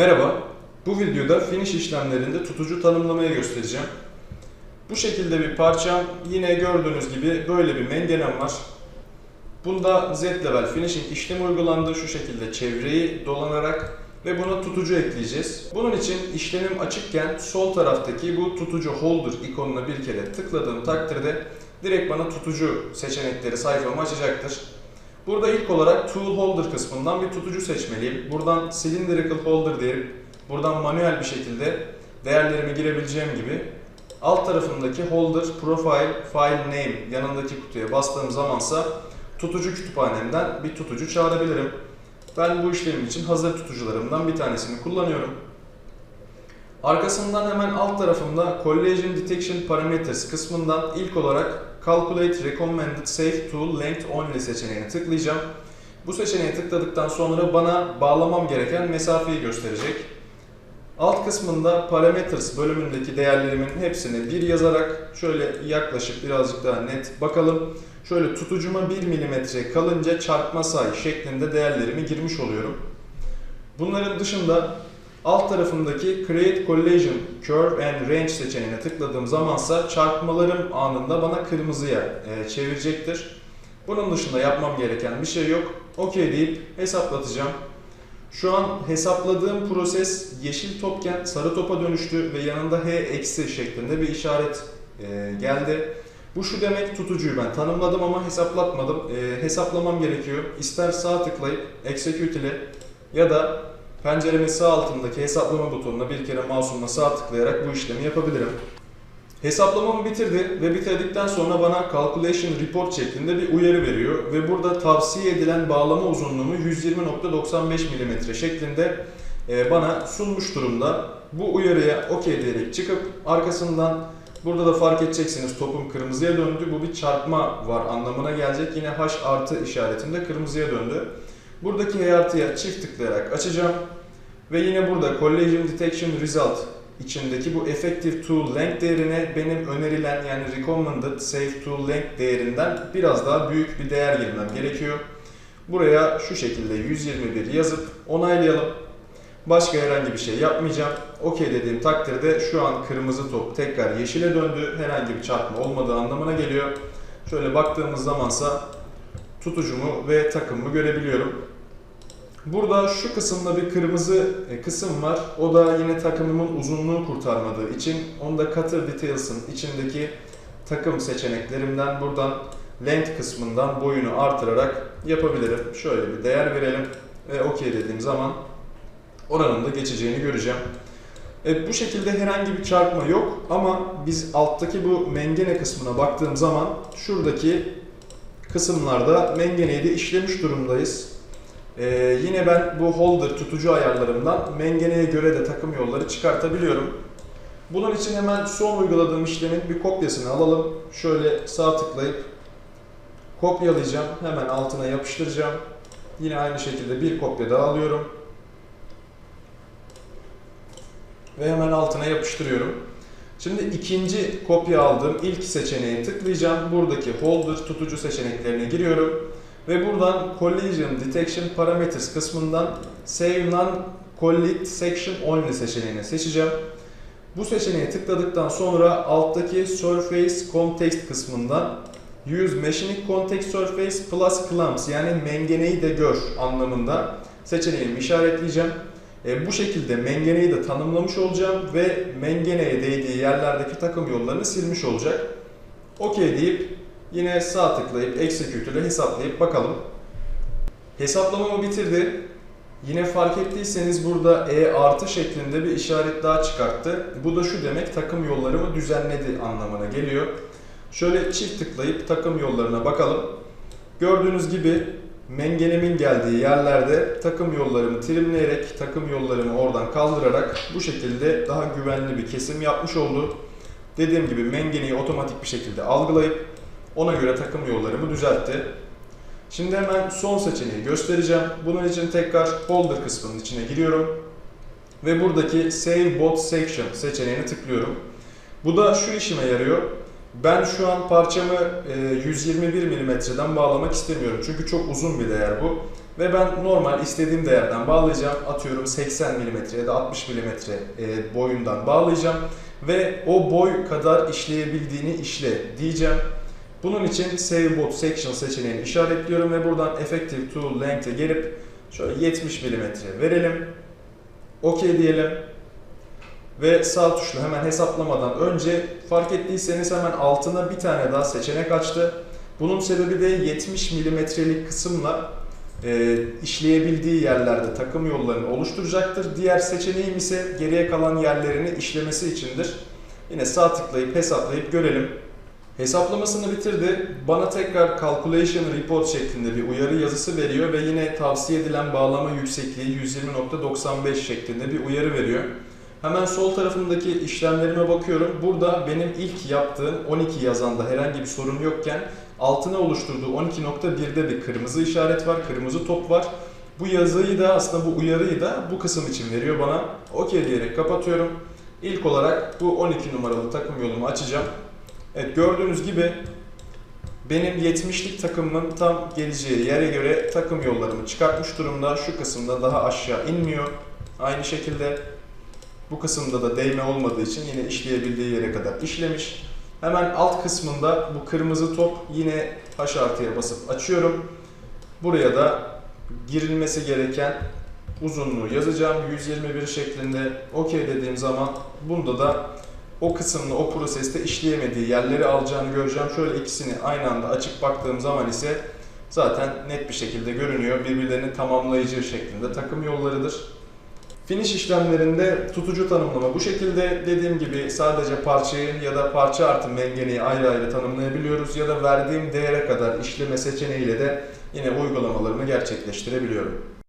Merhaba, bu videoda finish işlemlerinde tutucu tanımlamayı göstereceğim. Bu şekilde bir parçam, yine gördüğünüz gibi böyle bir mengenem var. Bunda Z level finishing işlemi uygulandı şu şekilde çevreyi dolanarak ve buna tutucu ekleyeceğiz. Bunun için işlemim açıkken sol taraftaki bu tutucu holder ikonuna bir kere tıkladığım takdirde direkt bana tutucu seçenekleri sayfamı açacaktır. Burada ilk olarak Tool Holder kısmından bir tutucu seçmeliyim. Buradan Cylindrical Holder deyip buradan manuel bir şekilde değerlerimi girebileceğim gibi alt tarafındaki Holder Profile File Name yanındaki kutuya bastığım zamansa tutucu kütüphanemden bir tutucu çağırabilirim. Ben bu işlemim için hazır tutucularımdan bir tanesini kullanıyorum. Arkasından hemen alt tarafımda Collision Detection Parameters kısmından ilk olarak Calculate Recommended Safe Tool Length Only seçeneğine tıklayacağım. Bu seçeneğe tıkladıktan sonra bana bağlamam gereken mesafeyi gösterecek. Alt kısmında Parameters bölümündeki değerlerimin hepsini bir yazarak şöyle yaklaşık birazcık daha net bakalım. Şöyle tutucuma 1 mm kalınca çarpma say şeklinde değerlerimi girmiş oluyorum. Bunların dışında alt tarafındaki Create Collision Curve and Range seçeneğine tıkladığım zamansa çarpmalarım anında bana kırmızıya e, çevirecektir. Bunun dışında yapmam gereken bir şey yok. OK deyip hesaplatacağım. Şu an hesapladığım proses yeşil topken sarı topa dönüştü ve yanında H eksi şeklinde bir işaret e, geldi. Bu şu demek tutucuyu ben tanımladım ama hesaplatmadım. E, hesaplamam gerekiyor. İster sağ tıklayıp execute ile ya da penceremin sağ altındaki hesaplama butonuna bir kere mouse'umla sağ tıklayarak bu işlemi yapabilirim. Hesaplamamı bitirdi ve bitirdikten sonra bana Calculation Report şeklinde bir uyarı veriyor ve burada tavsiye edilen bağlama uzunluğumu 120.95 mm şeklinde e, bana sunmuş durumda. Bu uyarıya OK diyerek çıkıp arkasından burada da fark edeceksiniz topum kırmızıya döndü. Bu bir çarpma var anlamına gelecek. Yine H artı işaretinde kırmızıya döndü. Buradaki H artıya çift tıklayarak açacağım. Ve yine burada Collision Detection Result içindeki bu Effective Tool Length değerine benim önerilen yani Recommended Safe Tool Length değerinden biraz daha büyük bir değer girmem gerekiyor. Buraya şu şekilde 121 yazıp onaylayalım. Başka herhangi bir şey yapmayacağım. OK dediğim takdirde şu an kırmızı top tekrar yeşile döndü. Herhangi bir çarpma olmadığı anlamına geliyor. Şöyle baktığımız zamansa tutucumu ve takımımı görebiliyorum. Burada şu kısımda bir kırmızı e, kısım var. O da yine takımımın uzunluğu kurtarmadığı için onu da Cutter Details'ın içindeki takım seçeneklerimden buradan length kısmından boyunu artırarak yapabilirim. Şöyle bir değer verelim ve OK dediğim zaman oranın da geçeceğini göreceğim. Evet, bu şekilde herhangi bir çarpma yok ama biz alttaki bu mengene kısmına baktığım zaman şuradaki kısımlarda mengeneyi de işlemiş durumdayız. Ee, yine ben bu holder tutucu ayarlarımdan mengeneye göre de takım yolları çıkartabiliyorum. Bunun için hemen son uyguladığım işlemin bir kopyasını alalım. Şöyle sağ tıklayıp kopyalayacağım. Hemen altına yapıştıracağım. Yine aynı şekilde bir kopya daha alıyorum. Ve hemen altına yapıştırıyorum. Şimdi ikinci kopya aldığım ilk seçeneğe tıklayacağım. Buradaki holder tutucu seçeneklerine giriyorum. Ve buradan Collision Detection Parameters kısmından Save Non-Collide Section Only seçeneğini seçeceğim. Bu seçeneğe tıkladıktan sonra alttaki Surface Context kısmından Use Machinic Context Surface plus Clamps yani mengeneyi de gör anlamında seçeneğimi işaretleyeceğim. E, bu şekilde mengeneyi de tanımlamış olacağım ve mengeneye değdiği yerlerdeki takım yollarını silmiş olacak. OK deyip Yine sağ tıklayıp execute ile hesaplayıp bakalım. Hesaplamamı bitirdi. Yine fark ettiyseniz burada E artı şeklinde bir işaret daha çıkarttı. Bu da şu demek takım yollarımı düzenledi anlamına geliyor. Şöyle çift tıklayıp takım yollarına bakalım. Gördüğünüz gibi mengenemin geldiği yerlerde takım yollarımı trimleyerek, takım yollarımı oradan kaldırarak bu şekilde daha güvenli bir kesim yapmış oldu. Dediğim gibi mengeneyi otomatik bir şekilde algılayıp ona göre takım yollarımı düzeltti. Şimdi hemen son seçeneği göstereceğim. Bunun için tekrar Holder kısmının içine giriyorum. Ve buradaki Save Bot Section seçeneğine tıklıyorum. Bu da şu işime yarıyor. Ben şu an parçamı 121 mm'den bağlamak istemiyorum. Çünkü çok uzun bir değer bu. Ve ben normal istediğim değerden bağlayacağım. Atıyorum 80 mm ya da 60 mm e, boyundan bağlayacağım. Ve o boy kadar işleyebildiğini işle diyeceğim. Bunun için Save Both Section seçeneğini işaretliyorum ve buradan Effective to Length'e gelip şöyle 70 mm verelim. OK diyelim. Ve sağ tuşla hemen hesaplamadan önce fark ettiyseniz hemen altına bir tane daha seçenek açtı. Bunun sebebi de 70 milimetrelik kısımla e, işleyebildiği yerlerde takım yollarını oluşturacaktır. Diğer seçeneğim ise geriye kalan yerlerini işlemesi içindir. Yine sağ tıklayıp hesaplayıp görelim. Hesaplamasını bitirdi. Bana tekrar Calculation Report şeklinde bir uyarı yazısı veriyor ve yine tavsiye edilen bağlama yüksekliği 120.95 şeklinde bir uyarı veriyor. Hemen sol tarafındaki işlemlerime bakıyorum. Burada benim ilk yaptığım 12 yazanda herhangi bir sorun yokken altına oluşturduğu 12.1'de bir kırmızı işaret var, kırmızı top var. Bu yazıyı da aslında bu uyarıyı da bu kısım için veriyor bana. OK diyerek kapatıyorum. İlk olarak bu 12 numaralı takım yolumu açacağım. Evet gördüğünüz gibi benim 70'lik takımımın tam geleceği yere göre takım yollarımı çıkartmış durumda. Şu kısımda daha aşağı inmiyor. Aynı şekilde bu kısımda da değme olmadığı için yine işleyebildiği yere kadar işlemiş. Hemen alt kısmında bu kırmızı top yine H artıya basıp açıyorum. Buraya da girilmesi gereken uzunluğu yazacağım 121 şeklinde OK dediğim zaman bunda da o kısımda o proseste işleyemediği yerleri alacağını göreceğim. Şöyle ikisini aynı anda açıp baktığım zaman ise zaten net bir şekilde görünüyor. Birbirlerini tamamlayıcı şeklinde takım yollarıdır. Finish işlemlerinde tutucu tanımlama bu şekilde dediğim gibi sadece parçayı ya da parça artı mengeneyi ayrı ayrı tanımlayabiliyoruz ya da verdiğim değere kadar işleme seçeneğiyle de yine uygulamalarımı gerçekleştirebiliyorum.